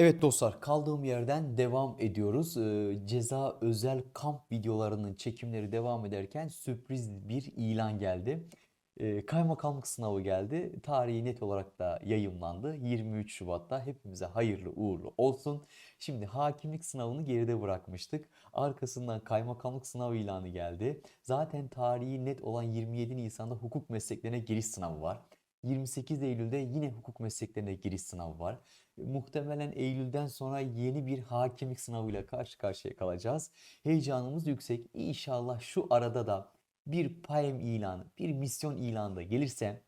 Evet dostlar kaldığım yerden devam ediyoruz. Ee, ceza özel kamp videolarının çekimleri devam ederken sürpriz bir ilan geldi. Ee, kaymakamlık sınavı geldi. Tarihi net olarak da yayımlandı. 23 Şubat'ta hepimize hayırlı uğurlu olsun. Şimdi hakimlik sınavını geride bırakmıştık. Arkasından kaymakamlık sınavı ilanı geldi. Zaten tarihi net olan 27 Nisan'da hukuk mesleklerine giriş sınavı var. 28 Eylül'de yine hukuk mesleklerine giriş sınavı var. Muhtemelen Eylül'den sonra yeni bir hakimlik sınavıyla karşı karşıya kalacağız. Heyecanımız yüksek. İnşallah şu arada da bir PAEM ilanı, bir misyon ilanı da gelirse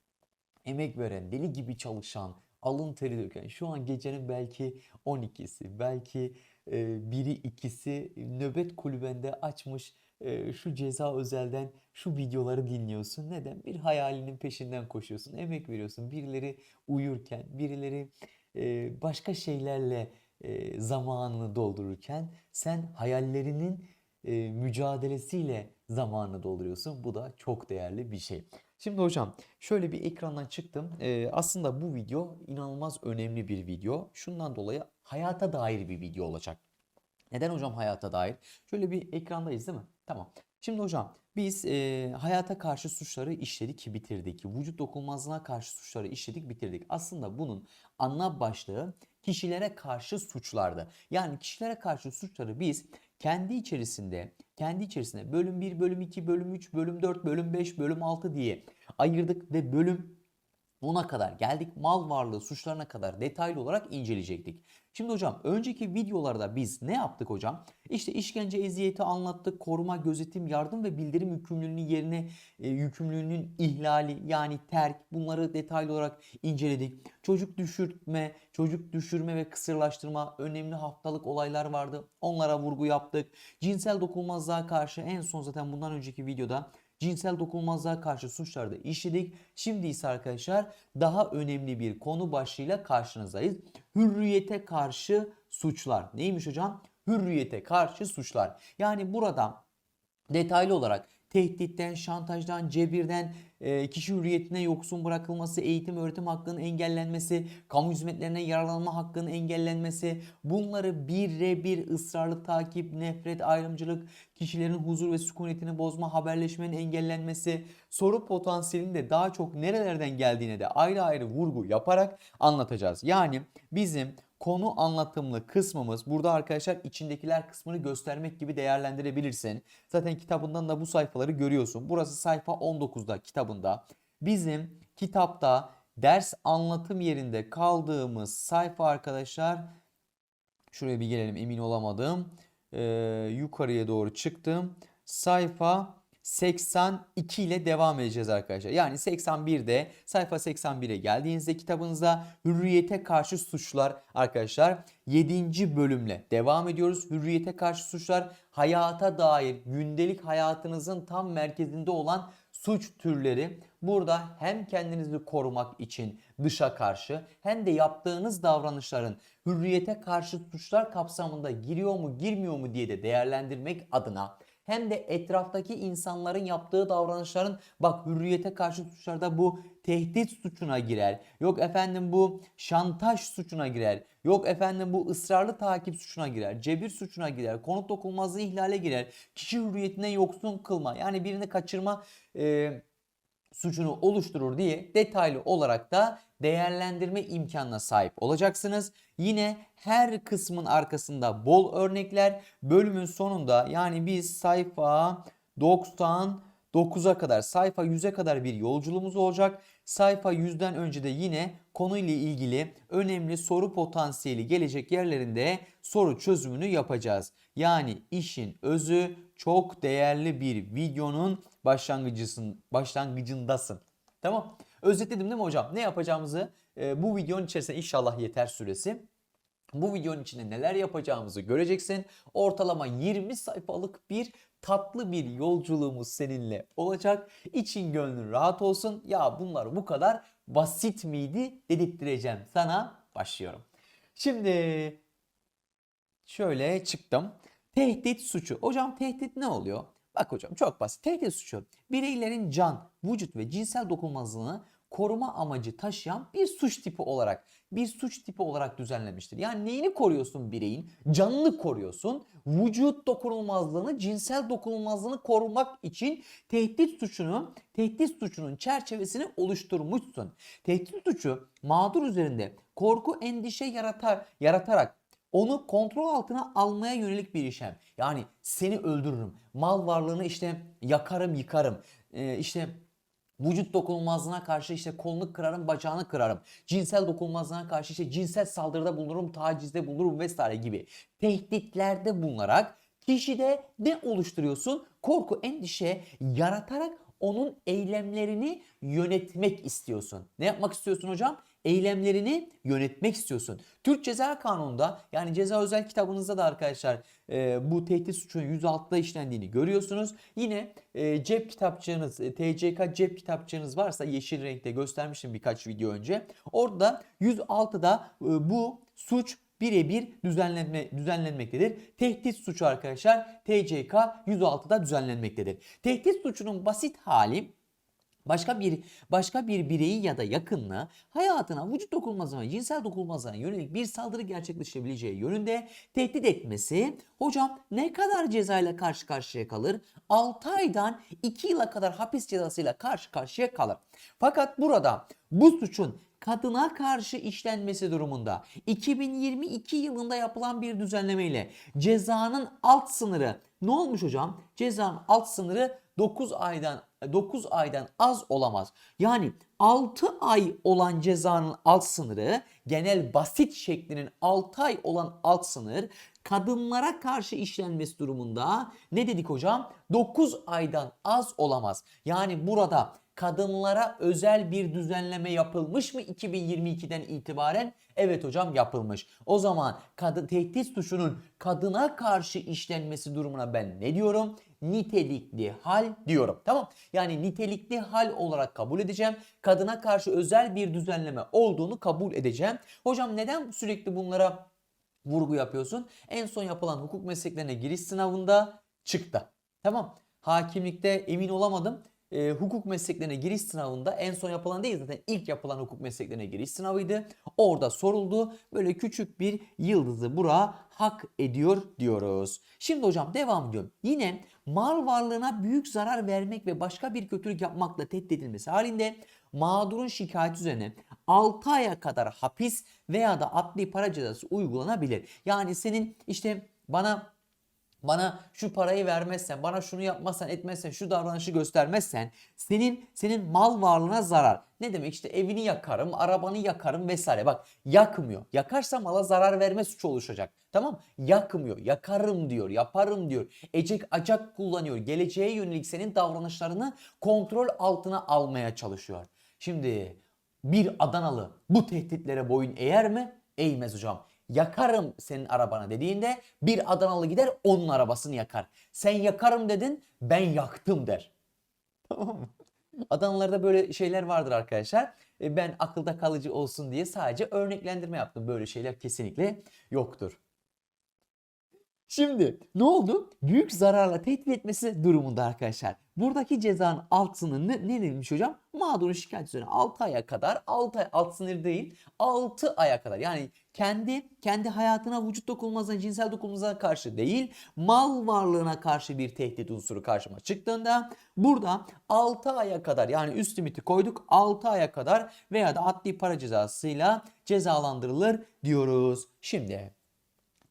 emek veren, deli gibi çalışan, alın teri döken, şu an gecenin belki 12'si, belki e, biri ikisi nöbet kulübende açmış e, şu ceza özelden şu videoları dinliyorsun. Neden? Bir hayalinin peşinden koşuyorsun, emek veriyorsun. Birileri uyurken, birileri başka şeylerle e, zamanını doldururken sen hayallerinin e, mücadelesiyle zamanını dolduruyorsun. Bu da çok değerli bir şey. Şimdi hocam şöyle bir ekrandan çıktım. E, aslında bu video inanılmaz önemli bir video. Şundan dolayı hayata dair bir video olacak. Neden hocam hayata dair? Şöyle bir ekrandayız değil mi? Tamam. Şimdi hocam biz e, hayata karşı suçları işledik, bitirdik. Vücut dokunmazlığına karşı suçları işledik, bitirdik. Aslında bunun ana başlığı kişilere karşı suçlardı. Yani kişilere karşı suçları biz kendi içerisinde, kendi içerisinde bölüm 1, bölüm 2, bölüm 3, bölüm 4, bölüm 5, bölüm 6 diye ayırdık ve bölüm Buna kadar geldik mal varlığı suçlarına kadar detaylı olarak inceleyecektik. Şimdi hocam önceki videolarda biz ne yaptık hocam? İşte işkence eziyeti anlattık, koruma, gözetim, yardım ve bildirim yükümlülüğünün yerine e, yükümlülüğünün ihlali yani terk bunları detaylı olarak inceledik. Çocuk düşürtme, çocuk düşürme ve kısırlaştırma önemli haftalık olaylar vardı. Onlara vurgu yaptık. Cinsel dokunmazlığa karşı en son zaten bundan önceki videoda cinsel dokunulmazlığa karşı suçlarda işledik. Şimdi ise arkadaşlar daha önemli bir konu başlığıyla karşınızdayız. Hürriyete karşı suçlar. Neymiş hocam? Hürriyete karşı suçlar. Yani burada detaylı olarak tehditten, şantajdan, cebirden, e, kişi hürriyetine yoksun bırakılması, eğitim öğretim hakkının engellenmesi, kamu hizmetlerine yararlanma hakkının engellenmesi, bunları birebir ısrarlı takip, nefret, ayrımcılık, kişilerin huzur ve sükunetini bozma, haberleşmenin engellenmesi, soru potansiyelinin de daha çok nerelerden geldiğine de ayrı ayrı vurgu yaparak anlatacağız. Yani bizim konu anlatımlı kısmımız burada arkadaşlar içindekiler kısmını göstermek gibi değerlendirebilirsin. Zaten kitabından da bu sayfaları görüyorsun. Burası sayfa 19'da kitabında. Bizim kitapta ders anlatım yerinde kaldığımız sayfa arkadaşlar şuraya bir gelelim emin olamadım. Ee, yukarıya doğru çıktım. Sayfa 82 ile devam edeceğiz arkadaşlar. Yani 81'de sayfa 81'e geldiğinizde kitabınızda hürriyete karşı suçlar arkadaşlar 7. bölümle devam ediyoruz. Hürriyete karşı suçlar hayata dair gündelik hayatınızın tam merkezinde olan suç türleri. Burada hem kendinizi korumak için dışa karşı hem de yaptığınız davranışların hürriyete karşı suçlar kapsamında giriyor mu girmiyor mu diye de değerlendirmek adına hem de etraftaki insanların yaptığı davranışların bak hürriyete karşı suçlarda bu tehdit suçuna girer. Yok efendim bu şantaj suçuna girer. Yok efendim bu ısrarlı takip suçuna girer. Cebir suçuna girer. Konut dokunmazlığı ihlale girer. Kişi hürriyetine yoksun kılma. Yani birini kaçırma e, suçunu oluşturur diye detaylı olarak da değerlendirme imkanına sahip olacaksınız. Yine her kısmın arkasında bol örnekler bölümün sonunda yani biz sayfa 99'a kadar sayfa 100'e kadar bir yolculuğumuz olacak. Sayfa 100'den önce de yine konuyla ilgili önemli soru potansiyeli gelecek yerlerinde soru çözümünü yapacağız. Yani işin özü çok değerli bir videonun başlangıcısın, başlangıcındasın. Tamam. Özetledim değil mi hocam? Ne yapacağımızı e, bu videonun içerisinde inşallah yeter süresi. Bu videonun içinde neler yapacağımızı göreceksin. Ortalama 20 sayfalık bir tatlı bir yolculuğumuz seninle olacak. İçin gönlün rahat olsun. Ya bunlar bu kadar basit miydi dedirttireceğim sana. Başlıyorum. Şimdi şöyle çıktım. Tehdit suçu. Hocam tehdit ne oluyor? Bak hocam çok basit. Tehdit suçu bireylerin can, vücut ve cinsel dokunmazlığını koruma amacı taşıyan bir suç tipi olarak bir suç tipi olarak düzenlenmiştir. Yani neyini koruyorsun bireyin? Canını koruyorsun. Vücut dokunulmazlığını, cinsel dokunulmazlığını korumak için tehdit suçunu, tehdit suçunun çerçevesini oluşturmuşsun. Tehdit suçu mağdur üzerinde korku, endişe yaratar, yaratarak onu kontrol altına almaya yönelik bir işlem. Yani seni öldürürüm. Mal varlığını işte yakarım, yıkarım. Ee, işte vücut dokunulmazlığına karşı işte kolunu kırarım, bacağını kırarım. Cinsel dokunulmazlığına karşı işte cinsel saldırıda bulunurum, tacizde bulunurum vesaire gibi tehditlerde bulunarak kişide ne oluşturuyorsun? Korku, endişe yaratarak onun eylemlerini yönetmek istiyorsun. Ne yapmak istiyorsun hocam? Eylemlerini yönetmek istiyorsun. Türk Ceza Kanunu'nda yani ceza özel kitabınızda da arkadaşlar e, bu tehdit suçunun 106'da işlendiğini görüyorsunuz. Yine e, cep kitapçığınız, e, TCK cep kitapçığınız varsa yeşil renkte göstermiştim birkaç video önce. Orada 106'da e, bu suç birebir düzenlenme, düzenlenmektedir. Tehdit suçu arkadaşlar TCK 106'da düzenlenmektedir. Tehdit suçunun basit hali başka bir başka bir bireyi ya da yakınını hayatına, vücut dokunulmazlığına, cinsel dokunulmazlığına yönelik bir saldırı gerçekleştirebileceği yönünde tehdit etmesi hocam ne kadar cezayla karşı karşıya kalır? 6 aydan 2 yıla kadar hapis cezasıyla karşı karşıya kalır. Fakat burada bu suçun kadına karşı işlenmesi durumunda 2022 yılında yapılan bir düzenlemeyle cezanın alt sınırı ne olmuş hocam? Cezanın alt sınırı 9 aydan 9 aydan az olamaz. Yani 6 ay olan cezanın alt sınırı genel basit şeklinin 6 ay olan alt sınır kadınlara karşı işlenmesi durumunda ne dedik hocam? 9 aydan az olamaz. Yani burada kadınlara özel bir düzenleme yapılmış mı 2022'den itibaren? Evet hocam yapılmış. O zaman kadın tehdit suçunun kadına karşı işlenmesi durumuna ben ne diyorum? Nitelikli hal diyorum. Tamam? Yani nitelikli hal olarak kabul edeceğim. Kadına karşı özel bir düzenleme olduğunu kabul edeceğim. Hocam neden sürekli bunlara vurgu yapıyorsun? En son yapılan hukuk mesleklerine giriş sınavında çıktı. Tamam. Hakimlikte emin olamadım e, hukuk mesleklerine giriş sınavında en son yapılan değil zaten ilk yapılan hukuk mesleklerine giriş sınavıydı. Orada soruldu. Böyle küçük bir yıldızı bura hak ediyor diyoruz. Şimdi hocam devam ediyorum. Yine mal varlığına büyük zarar vermek ve başka bir kötülük yapmakla tehdit edilmesi halinde mağdurun şikayeti üzerine 6 aya kadar hapis veya da adli para cezası uygulanabilir. Yani senin işte bana bana şu parayı vermezsen, bana şunu yapmazsan, etmezsen, şu davranışı göstermezsen senin senin mal varlığına zarar. Ne demek işte evini yakarım, arabanı yakarım vesaire. Bak yakmıyor. Yakarsa mala zarar verme suçu oluşacak. Tamam? Yakmıyor. Yakarım diyor, yaparım diyor. Ecek acak kullanıyor. Geleceğe yönelik senin davranışlarını kontrol altına almaya çalışıyor. Şimdi bir Adanalı bu tehditlere boyun eğer mi? Eğmez hocam yakarım senin arabanı dediğinde bir Adanalı gider onun arabasını yakar. Sen yakarım dedin ben yaktım der. Tamam mı? Adanalılarda böyle şeyler vardır arkadaşlar. E, Ben akılda kalıcı olsun diye sadece örneklendirme yaptım. Böyle şeyler kesinlikle yoktur. Şimdi ne oldu? Büyük zararla tehdit etmesi durumunda arkadaşlar. Buradaki cezanın alt sınırı ne, ne demiş hocam? Mağdurun şikayet üzerine 6 aya kadar 6 ay alt sınır değil 6 aya kadar yani kendi kendi hayatına vücut dokunulmazlığına cinsel dokunulmazlığına karşı değil mal varlığına karşı bir tehdit unsuru karşıma çıktığında burada 6 aya kadar yani üst limiti koyduk 6 aya kadar veya da adli para cezasıyla cezalandırılır diyoruz. Şimdi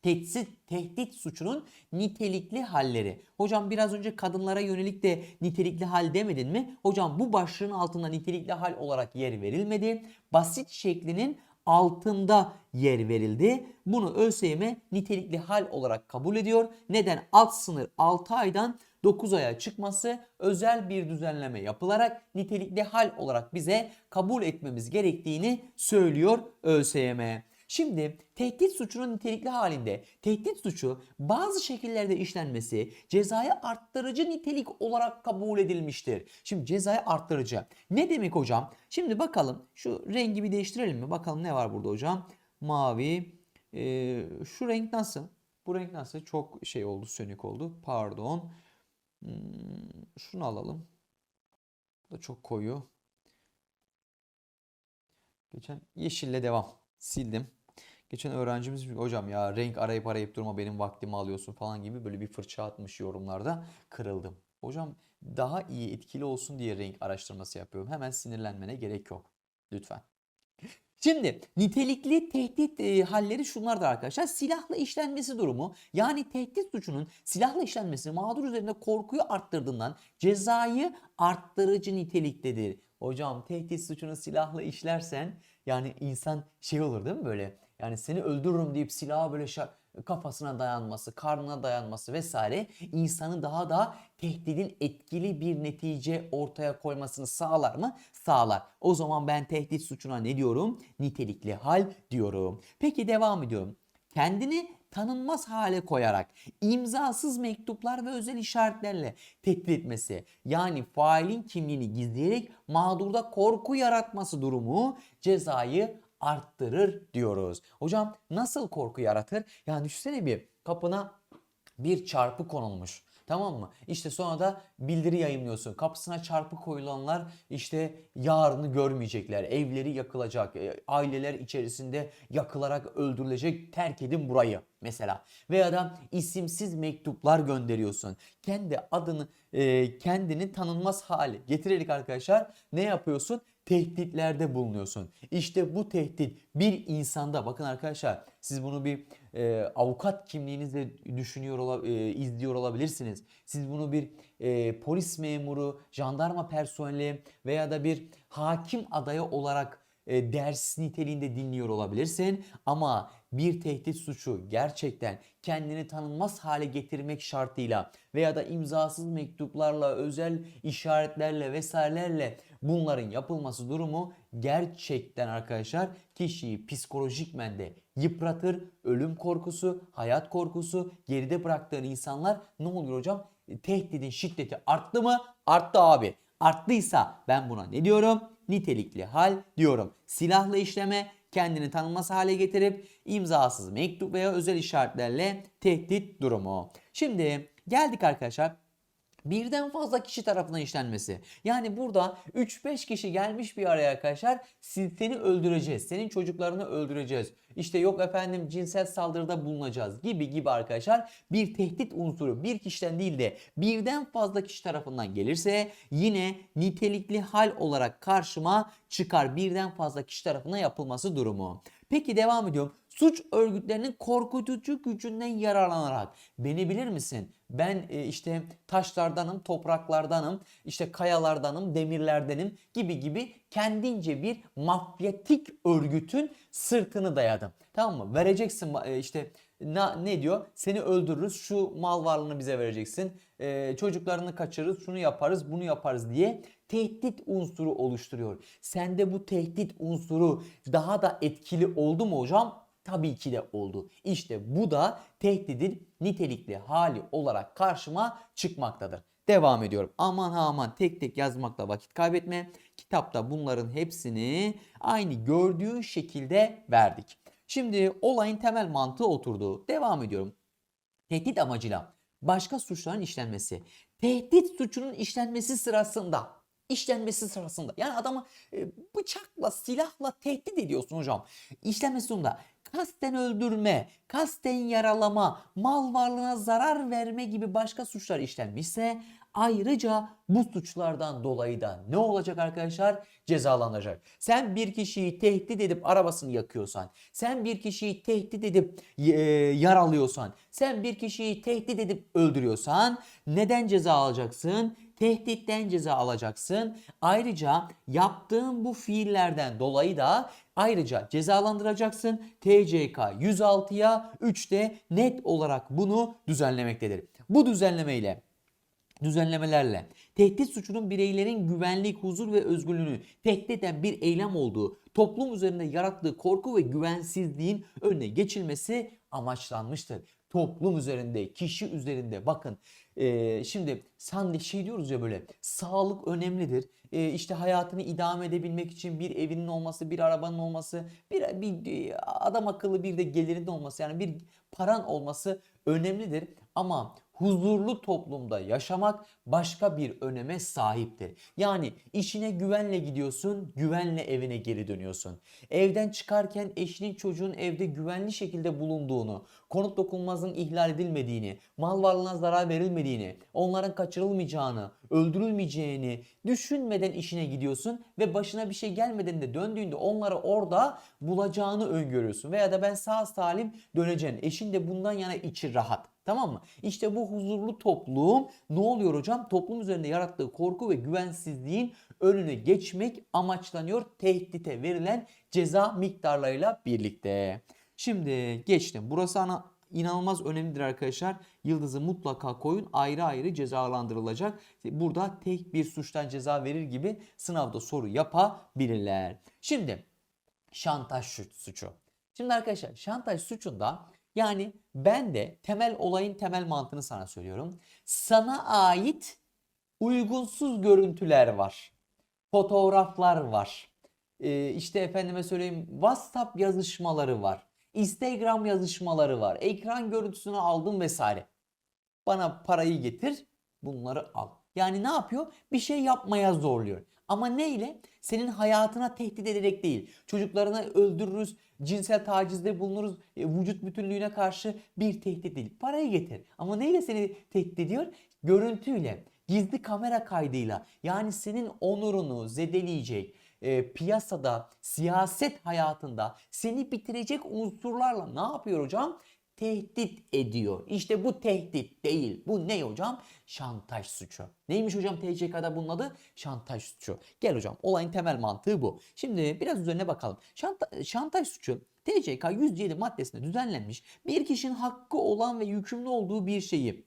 tehdit, tehdit suçunun nitelikli halleri. Hocam biraz önce kadınlara yönelik de nitelikli hal demedin mi? Hocam bu başlığın altında nitelikli hal olarak yer verilmedi. Basit şeklinin altında yer verildi. Bunu ÖSYM nitelikli hal olarak kabul ediyor. Neden? Alt sınır 6 aydan 9 aya çıkması özel bir düzenleme yapılarak nitelikli hal olarak bize kabul etmemiz gerektiğini söylüyor ÖSYM. Şimdi tehdit suçunun nitelikli halinde tehdit suçu bazı şekillerde işlenmesi cezaya arttırıcı nitelik olarak kabul edilmiştir. Şimdi cezaya arttırıcı. Ne demek hocam? Şimdi bakalım şu rengi bir değiştirelim mi? Bakalım ne var burada hocam? Mavi. Ee, şu renk nasıl? Bu renk nasıl? Çok şey oldu, sönük oldu. Pardon. Hmm, şunu alalım. Bu da çok koyu. Geçen yeşille devam. Sildim. Geçen öğrencimiz hocam ya renk arayıp arayıp durma benim vaktimi alıyorsun falan gibi böyle bir fırça atmış yorumlarda. Kırıldım. Hocam daha iyi etkili olsun diye renk araştırması yapıyorum. Hemen sinirlenmene gerek yok. Lütfen. Şimdi nitelikli tehdit e, halleri şunlardır arkadaşlar. Silahla işlenmesi durumu yani tehdit suçunun silahla işlenmesi mağdur üzerinde korkuyu arttırdığından cezayı arttırıcı niteliktedir. Hocam tehdit suçunu silahla işlersen yani insan şey olur değil mi böyle? Yani seni öldürürüm deyip silahı böyle kafasına dayanması, karnına dayanması vesaire insanı daha da tehdidin etkili bir netice ortaya koymasını sağlar mı? Sağlar. O zaman ben tehdit suçuna ne diyorum? Nitelikli hal diyorum. Peki devam ediyorum. Kendini tanınmaz hale koyarak imzasız mektuplar ve özel işaretlerle tehdit etmesi yani failin kimliğini gizleyerek mağdurda korku yaratması durumu cezayı arttırır diyoruz. Hocam nasıl korku yaratır? Yani düşünsene bir kapına bir çarpı konulmuş. Tamam mı? İşte sonra da bildiri yayınlıyorsun. Kapısına çarpı koyulanlar işte yarını görmeyecekler. Evleri yakılacak. e, Aileler içerisinde yakılarak öldürülecek. Terk edin burayı mesela. Veya da isimsiz mektuplar gönderiyorsun. Kendi adını e, kendini tanınmaz hale getirerek arkadaşlar ne yapıyorsun? Tehditlerde bulunuyorsun. İşte bu tehdit bir insanda bakın arkadaşlar siz bunu bir e, avukat kimliğinizle düşünüyor e, izliyor olabilirsiniz. Siz bunu bir e, polis memuru, jandarma personeli veya da bir hakim adayı olarak e, ders niteliğinde dinliyor olabilirsin ama bir tehdit suçu gerçekten kendini tanınmaz hale getirmek şartıyla veya da imzasız mektuplarla, özel işaretlerle vesairelerle bunların yapılması durumu gerçekten arkadaşlar kişiyi psikolojikmen de yıpratır. Ölüm korkusu, hayat korkusu, geride bıraktığın insanlar ne oluyor hocam? Tehdidin şiddeti arttı mı? Arttı abi. Arttıysa ben buna ne diyorum? Nitelikli hal diyorum. Silahla işleme, kendini tanınmaz hale getirip imzasız mektup veya özel işaretlerle tehdit durumu. Şimdi geldik arkadaşlar birden fazla kişi tarafından işlenmesi. Yani burada 3-5 kişi gelmiş bir araya arkadaşlar "Siz- seni öldüreceğiz. Senin çocuklarını öldüreceğiz. İşte yok efendim cinsel saldırıda bulunacağız gibi gibi arkadaşlar bir tehdit unsuru bir kişiden değil de birden fazla kişi tarafından gelirse yine nitelikli hal olarak karşıma çıkar birden fazla kişi tarafından yapılması durumu. Peki devam ediyorum. Suç örgütlerinin korkutucu gücünden yararlanarak beni bilir misin? Ben e, işte taşlardanım, topraklardanım, işte kayalardanım, demirlerdenim gibi gibi kendince bir mafyatik örgütün sırtını dayadım. Tamam mı? Vereceksin e, işte ne, ne diyor? Seni öldürürüz, şu mal varlığını bize vereceksin, e, çocuklarını kaçırırız, şunu yaparız, bunu yaparız diye tehdit unsuru oluşturuyor. Sende bu tehdit unsuru daha da etkili oldu mu hocam? Tabii ki de oldu. İşte bu da tehdidin nitelikli hali olarak karşıma çıkmaktadır. Devam ediyorum. Aman aman tek tek yazmakla vakit kaybetme. Kitapta bunların hepsini aynı gördüğün şekilde verdik. Şimdi olayın temel mantığı oturdu. Devam ediyorum. Tehdit amacıyla başka suçların işlenmesi. Tehdit suçunun işlenmesi sırasında işlenmesi sırasında yani adamı e, bıçakla silahla tehdit ediyorsun hocam. İşlenmesi sonunda kasten öldürme, kasten yaralama, mal varlığına zarar verme gibi başka suçlar işlenmişse ayrıca bu suçlardan dolayı da ne olacak arkadaşlar? Cezalanacak. Sen bir kişiyi tehdit edip arabasını yakıyorsan, sen bir kişiyi tehdit edip e, yaralıyorsan, sen bir kişiyi tehdit edip öldürüyorsan neden ceza alacaksın? Tehditten ceza alacaksın. Ayrıca yaptığın bu fiillerden dolayı da ayrıca cezalandıracaksın. TCK 106'ya 3'te net olarak bunu düzenlemektedir. Bu düzenlemeyle düzenlemelerle tehdit suçunun bireylerin güvenlik, huzur ve özgürlüğünü tehdit eden bir eylem olduğu, toplum üzerinde yarattığı korku ve güvensizliğin önüne geçilmesi amaçlanmıştır. Toplum üzerinde, kişi üzerinde bakın e, şimdi sen de şey diyoruz ya böyle sağlık önemlidir. E, işte hayatını idame edebilmek için bir evinin olması, bir arabanın olması, bir, bir adam akıllı bir de gelirinin olması yani bir paran olması önemlidir. Ama huzurlu toplumda yaşamak başka bir öneme sahiptir. Yani işine güvenle gidiyorsun, güvenle evine geri dönüyorsun. Evden çıkarken eşinin çocuğun evde güvenli şekilde bulunduğunu, konut dokunulmazlığın ihlal edilmediğini, mal varlığına zarar verilmediğini, onların kaçırılmayacağını, öldürülmeyeceğini düşünmeden işine gidiyorsun ve başına bir şey gelmeden de döndüğünde onları orada bulacağını öngörüyorsun. Veya da ben sağ salim döneceğim. Eşin de bundan yana içi rahat. Tamam mı? İşte bu huzurlu toplum ne oluyor hocam? Toplum üzerinde yarattığı korku ve güvensizliğin önüne geçmek amaçlanıyor tehdite verilen ceza miktarlarıyla birlikte. Şimdi geçtim. Burası ana inanılmaz önemlidir arkadaşlar. Yıldızı mutlaka koyun ayrı ayrı cezalandırılacak. Burada tek bir suçtan ceza verir gibi sınavda soru yapabilirler. Şimdi şantaj suç- suçu. Şimdi arkadaşlar şantaj suçunda yani ben de temel olayın temel mantığını sana söylüyorum. Sana ait uygunsuz görüntüler var. Fotoğraflar var. Ee, işte efendime söyleyeyim WhatsApp yazışmaları var. Instagram yazışmaları var. Ekran görüntüsünü aldım vesaire. Bana parayı getir, bunları al. Yani ne yapıyor? Bir şey yapmaya zorluyor. Ama neyle? Senin hayatına tehdit ederek değil. Çocuklarını öldürürüz, cinsel tacizde bulunuruz, e, vücut bütünlüğüne karşı bir tehdit değil. Parayı getir. Ama neyle seni tehdit ediyor? Görüntüyle, gizli kamera kaydıyla. Yani senin onurunu zedeleyecek, e, piyasada, siyaset hayatında seni bitirecek unsurlarla ne yapıyor hocam? Tehdit ediyor. İşte bu tehdit değil. Bu ne hocam? Şantaj suçu. Neymiş hocam TCK'da bunun adı? Şantaj suçu. Gel hocam olayın temel mantığı bu. Şimdi biraz üzerine bakalım. Şanta- şantaj suçu TCK 107 maddesinde düzenlenmiş bir kişinin hakkı olan ve yükümlü olduğu bir şeyi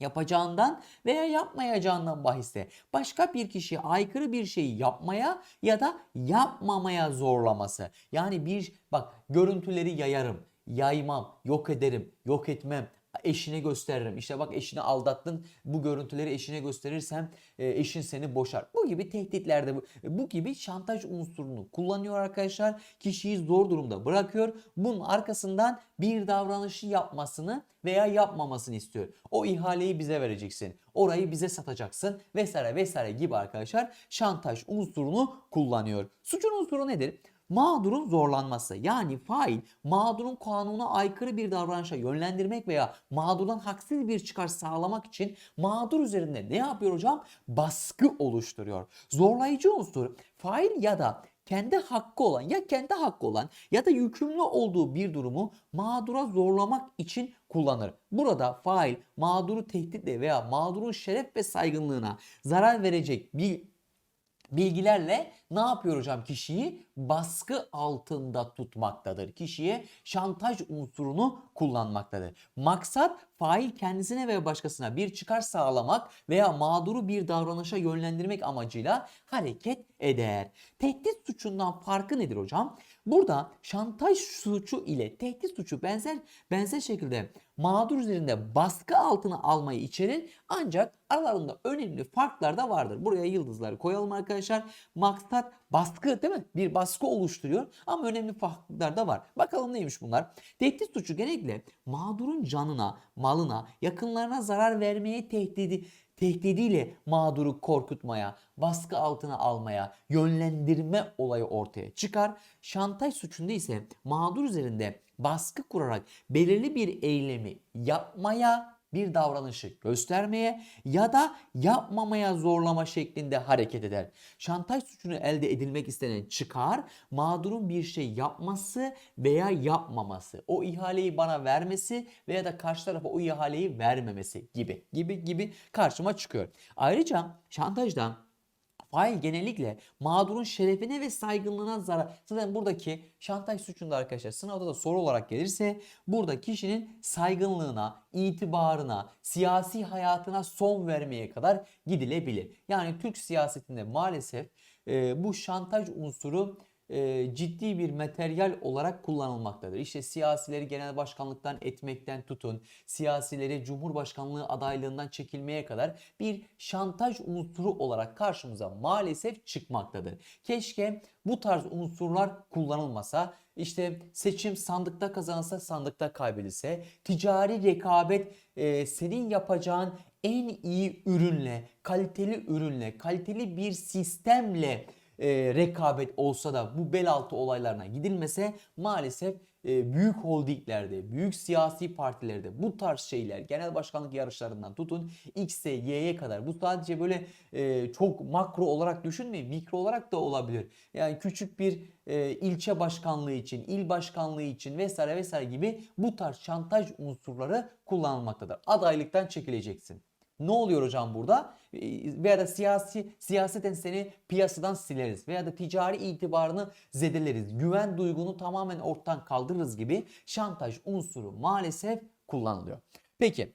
yapacağından veya yapmayacağından bahiste başka bir kişiye aykırı bir şeyi yapmaya ya da yapmamaya zorlaması. Yani bir bak görüntüleri yayarım, yaymam, yok ederim, yok etmem, eşine gösteririm. İşte bak eşini aldattın. Bu görüntüleri eşine gösterirsem e, eşin seni boşar. Bu gibi tehditlerde bu gibi şantaj unsurunu kullanıyor arkadaşlar. Kişiyi zor durumda bırakıyor. Bunun arkasından bir davranışı yapmasını veya yapmamasını istiyor. O ihaleyi bize vereceksin. Orayı bize satacaksın vesaire vesaire gibi arkadaşlar şantaj unsurunu kullanıyor. Suçun unsuru nedir? Mağdurun zorlanması yani fail mağdurun kanuna aykırı bir davranışa yönlendirmek veya mağdurdan haksız bir çıkar sağlamak için mağdur üzerinde ne yapıyor hocam? Baskı oluşturuyor. Zorlayıcı unsur fail ya da kendi hakkı olan ya kendi hakkı olan ya da yükümlü olduğu bir durumu mağdura zorlamak için kullanır. Burada fail mağduru tehditle veya mağdurun şeref ve saygınlığına zarar verecek bir bilgilerle ne yapıyor hocam kişiyi? Baskı altında tutmaktadır. Kişiye şantaj unsurunu kullanmaktadır. Maksat fail kendisine veya başkasına bir çıkar sağlamak veya mağduru bir davranışa yönlendirmek amacıyla hareket eder. Tehdit suçundan farkı nedir hocam? Burada şantaj suçu ile tehdit suçu benzer benzer şekilde mağdur üzerinde baskı altına almayı içerir ancak aralarında önemli farklar da vardır. Buraya yıldızları koyalım arkadaşlar. Maksat baskı değil mi? Bir baskı oluşturuyor ama önemli farklar da var. Bakalım neymiş bunlar? Tehdit suçu genellikle mağdurun canına, malına, yakınlarına zarar vermeye tehdidi tehdidiyle mağduru korkutmaya, baskı altına almaya, yönlendirme olayı ortaya çıkar. Şantaj suçunda ise mağdur üzerinde baskı kurarak belirli bir eylemi yapmaya, bir davranışı göstermeye ya da yapmamaya zorlama şeklinde hareket eder. Şantaj suçunu elde edilmek istenen çıkar, mağdurun bir şey yapması veya yapmaması, o ihaleyi bana vermesi veya da karşı tarafa o ihaleyi vermemesi gibi gibi gibi karşıma çıkıyor. Ayrıca şantajda Fail genellikle mağdurun şerefine ve saygınlığına zarar. Zaten buradaki şantaj suçunda arkadaşlar sınavda da soru olarak gelirse burada kişinin saygınlığına, itibarına, siyasi hayatına son vermeye kadar gidilebilir. Yani Türk siyasetinde maalesef e, bu şantaj unsuru e, ciddi bir materyal olarak kullanılmaktadır. İşte siyasileri genel başkanlıktan etmekten tutun, siyasileri cumhurbaşkanlığı adaylığından çekilmeye kadar bir şantaj unsuru olarak karşımıza maalesef çıkmaktadır. Keşke bu tarz unsurlar kullanılmasa işte seçim sandıkta kazansa sandıkta kaybedilse, ticari rekabet e, senin yapacağın en iyi ürünle, kaliteli ürünle, kaliteli bir sistemle e, rekabet olsa da bu bel altı olaylarına gidilmese maalesef e, büyük holdinglerde, büyük siyasi partilerde bu tarz şeyler genel başkanlık yarışlarından tutun X'e, Y'ye kadar bu sadece böyle e, çok makro olarak düşünmeyin mikro olarak da olabilir. Yani küçük bir e, ilçe başkanlığı için, il başkanlığı için vesaire vesaire gibi bu tarz şantaj unsurları kullanılmaktadır. Adaylıktan çekileceksin. Ne oluyor hocam burada? E, Veya da siyasi siyaseten seni piyasadan sileriz veya da ticari itibarını zedeleriz. Güven duygunu tamamen ortadan kaldırırız gibi şantaj unsuru maalesef kullanılıyor. Peki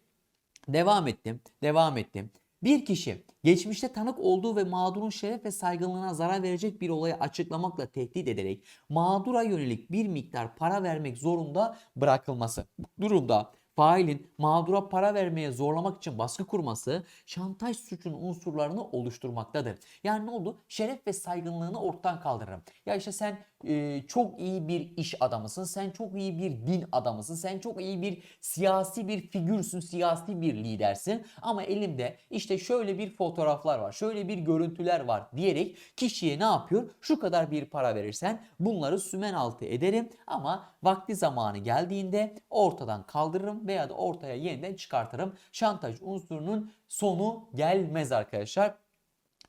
devam ettim, devam ettim. Bir kişi geçmişte tanık olduğu ve mağdurun şeref ve saygınlığına zarar verecek bir olayı açıklamakla tehdit ederek mağdura yönelik bir miktar para vermek zorunda bırakılması. Durumda failin mağdura para vermeye zorlamak için baskı kurması şantaj suçunun unsurlarını oluşturmaktadır. Yani ne oldu? Şeref ve saygınlığını ortadan kaldırırım. Ya işte sen e, çok iyi bir iş adamısın, sen çok iyi bir din adamısın, sen çok iyi bir siyasi bir figürsün, siyasi bir lidersin ama elimde işte şöyle bir fotoğraflar var, şöyle bir görüntüler var diyerek kişiye ne yapıyor? Şu kadar bir para verirsen bunları sümen altı ederim ama vakti zamanı geldiğinde ortadan kaldırırım veya da ortaya yeniden çıkartırım. Şantaj unsurunun sonu gelmez arkadaşlar.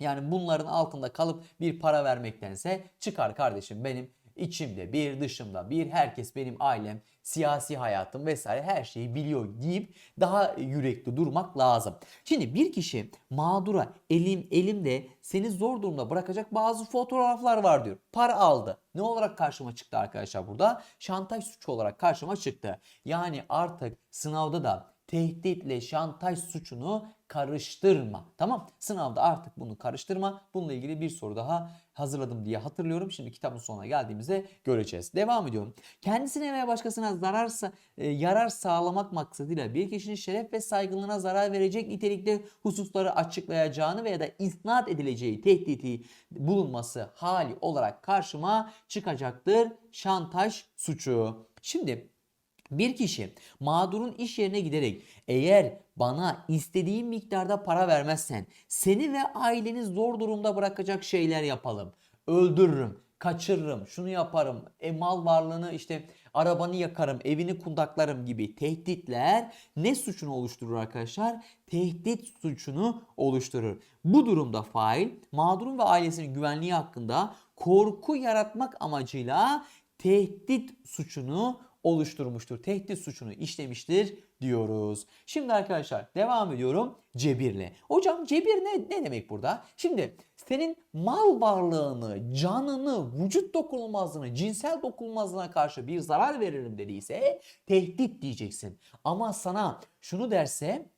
Yani bunların altında kalıp bir para vermektense çıkar kardeşim benim içimde bir dışımda bir herkes benim ailem siyasi hayatım vesaire her şeyi biliyor deyip daha yürekli durmak lazım. Şimdi bir kişi mağdura elim elimde seni zor durumda bırakacak bazı fotoğraflar var diyor. Para aldı. Ne olarak karşıma çıktı arkadaşlar burada? Şantaj suçu olarak karşıma çıktı. Yani artık sınavda da tehditle şantaj suçunu karıştırma. Tamam sınavda artık bunu karıştırma. Bununla ilgili bir soru daha hazırladım diye hatırlıyorum. Şimdi kitabın sonuna geldiğimizde göreceğiz. Devam ediyorum. Kendisine veya başkasına zararsa e, yarar sağlamak maksadıyla bir kişinin şeref ve saygınlığına zarar verecek nitelikte hususları açıklayacağını veya da isnat edileceği tehdidi bulunması hali olarak karşıma çıkacaktır şantaj suçu. Şimdi bir kişi mağdurun iş yerine giderek eğer bana istediğim miktarda para vermezsen seni ve aileni zor durumda bırakacak şeyler yapalım. Öldürürüm, kaçırırım, şunu yaparım, e, mal varlığını işte arabanı yakarım, evini kundaklarım gibi tehditler ne suçunu oluşturur arkadaşlar? Tehdit suçunu oluşturur. Bu durumda fail mağdurun ve ailesinin güvenliği hakkında korku yaratmak amacıyla tehdit suçunu oluşturmuştur. Tehdit suçunu işlemiştir diyoruz. Şimdi arkadaşlar devam ediyorum cebirle. Hocam cebir ne, ne demek burada? Şimdi senin mal varlığını, canını, vücut dokunulmazlığını, cinsel dokunulmazlığına karşı bir zarar veririm dediyse tehdit diyeceksin. Ama sana şunu derse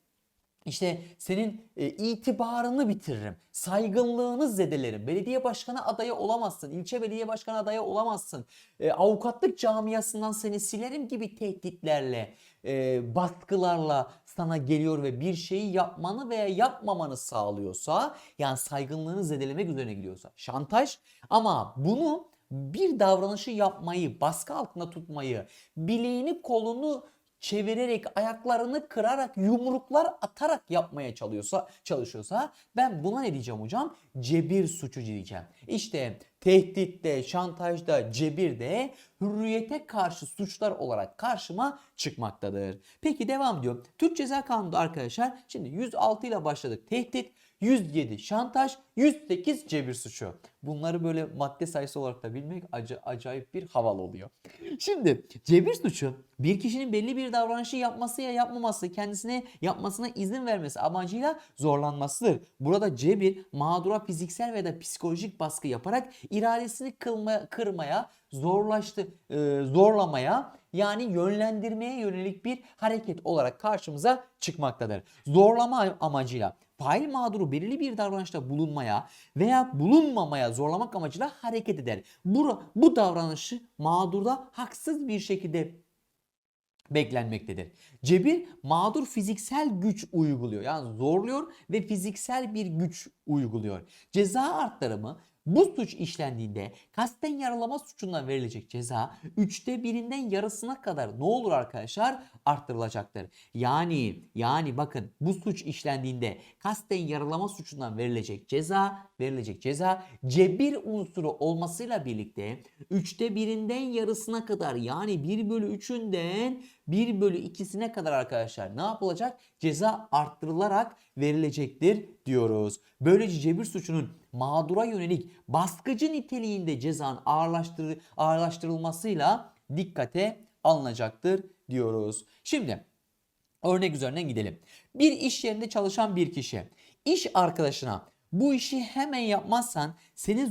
işte senin e, itibarını bitiririm. Saygınlığını zedelerim. Belediye başkanı adayı olamazsın. ilçe belediye başkanı adayı olamazsın. E, avukatlık camiasından seni silerim gibi tehditlerle, e, baskılarla sana geliyor ve bir şeyi yapmanı veya yapmamanı sağlıyorsa, yani saygınlığını zedelemek üzerine gidiyorsa şantaj ama bunu bir davranışı yapmayı, baskı altında tutmayı, bileğini kolunu çevirerek, ayaklarını kırarak, yumruklar atarak yapmaya çalışıyorsa, çalışıyorsa ben buna ne diyeceğim hocam? Cebir suçu diyeceğim. İşte tehditte, şantajda, cebirde hürriyete karşı suçlar olarak karşıma çıkmaktadır. Peki devam ediyorum. Türk Ceza Kanunu'nda arkadaşlar şimdi 106 ile başladık. Tehdit, 107 şantaj, 108 cebir suçu. Bunları böyle madde sayısı olarak da bilmek ac- acayip bir havalı oluyor. Şimdi cebir suçu bir kişinin belli bir davranışı yapması ya yapmaması, kendisine yapmasına izin vermesi amacıyla zorlanmasıdır. Burada cebir mağdura fiziksel veya da psikolojik baskı yaparak iradesini kılma, kırmaya, zorlaştı, e, zorlamaya yani yönlendirmeye yönelik bir hareket olarak karşımıza çıkmaktadır. Zorlama amacıyla fail mağduru belirli bir davranışta bulunmaya veya bulunmamaya zorlamak amacıyla hareket eder. Bu, bu davranışı mağdurda haksız bir şekilde beklenmektedir. Cebir mağdur fiziksel güç uyguluyor. Yani zorluyor ve fiziksel bir güç uyguluyor. Ceza arttırımı Bu suç işlendiğinde kasten yaralama suçundan verilecek ceza üçte birinden yarısına kadar ne olur arkadaşlar? Arttırılacaktır. Yani yani bakın bu suç işlendiğinde kasten yaralama suçundan verilecek ceza verilecek ceza cebir unsuru olmasıyla birlikte üçte birinden yarısına kadar yani 1 bölü 3'ünden 1 bölü 2'sine kadar arkadaşlar ne yapılacak? Ceza arttırılarak verilecektir diyoruz. Böylece cebir suçunun mağdura yönelik baskıcı niteliğinde cezanın ağırlaştır ağırlaştırılmasıyla dikkate alınacaktır diyoruz. Şimdi örnek üzerinden gidelim. Bir iş yerinde çalışan bir kişi iş arkadaşına bu işi hemen yapmazsan seni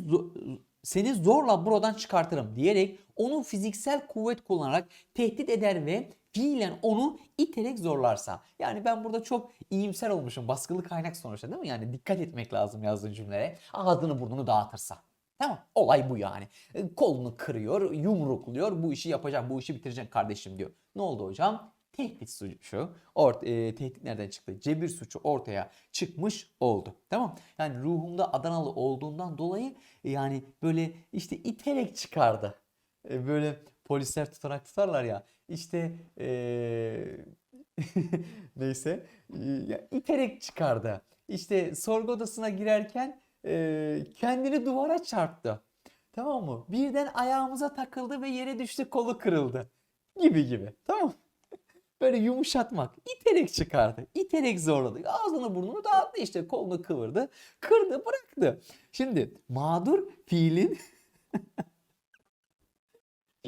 seni zorla buradan çıkartırım diyerek onu fiziksel kuvvet kullanarak tehdit eder ve fiilen onu iterek zorlarsa. Yani ben burada çok iyimser olmuşum. Baskılı kaynak sonuçta değil mi? Yani dikkat etmek lazım yazdığın cümlelere. Ağzını burnunu dağıtırsa. Tamam. Olay bu yani. E, Kolunu kırıyor, yumrukluyor. Bu işi yapacağım, bu işi bitireceğim kardeşim diyor. Ne oldu hocam? Tehdit suçu, ort e, tehdit nereden çıktı? Cebir suçu ortaya çıkmış oldu. Tamam? Yani ruhumda Adanalı olduğundan dolayı yani böyle işte iterek çıkardı. E, böyle polisler tutanak tutarlar ya. İşte e, neyse ya iterek çıkardı. İşte sorgu odasına girerken e, kendini duvara çarptı. Tamam mı? Birden ayağımıza takıldı ve yere düştü, kolu kırıldı. Gibi gibi. Tamam Böyle yumuşatmak. iterek çıkardı. iterek zorladı. Ağzını burnunu dağıttı işte. Kolunu kıvırdı. Kırdı bıraktı. Şimdi mağdur fiilin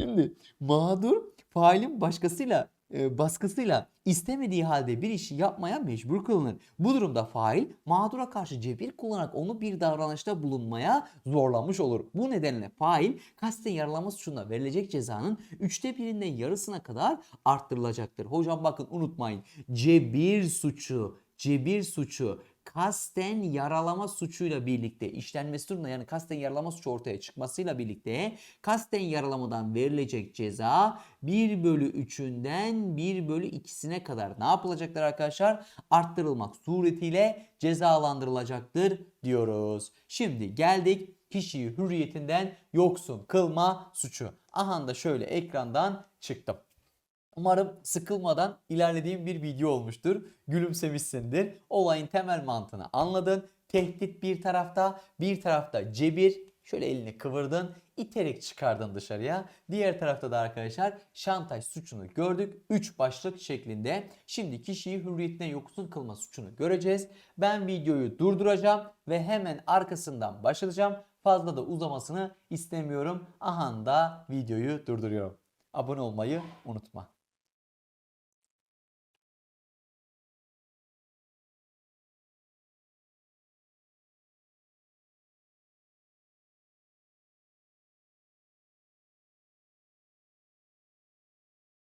Şimdi mağdur failin başkasıyla e, baskısıyla istemediği halde bir işi yapmaya mecbur kılınır. Bu durumda fail mağdura karşı cebir kullanarak onu bir davranışta bulunmaya zorlamış olur. Bu nedenle fail kasten yaralama suçunda verilecek cezanın üçte birinden yarısına kadar arttırılacaktır. Hocam bakın unutmayın cebir suçu, cebir suçu kasten yaralama suçuyla birlikte işlenmesi durumunda yani kasten yaralama suçu ortaya çıkmasıyla birlikte kasten yaralamadan verilecek ceza 1 bölü 3'ünden 1 bölü 2'sine kadar ne yapılacaklar arkadaşlar? Arttırılmak suretiyle cezalandırılacaktır diyoruz. Şimdi geldik kişiyi hürriyetinden yoksun kılma suçu. Aha da şöyle ekrandan çıktım. Umarım sıkılmadan ilerlediğim bir video olmuştur. Gülümsemişsindir. Olayın temel mantığını anladın. Tehdit bir tarafta, bir tarafta cebir. Şöyle elini kıvırdın, iterek çıkardın dışarıya. Diğer tarafta da arkadaşlar şantaj suçunu gördük. 3 başlık şeklinde. Şimdi kişiyi hürriyetinden yoksun kılma suçunu göreceğiz. Ben videoyu durduracağım ve hemen arkasından başlayacağım. Fazla da uzamasını istemiyorum. Aha da videoyu durduruyorum. Abone olmayı unutma.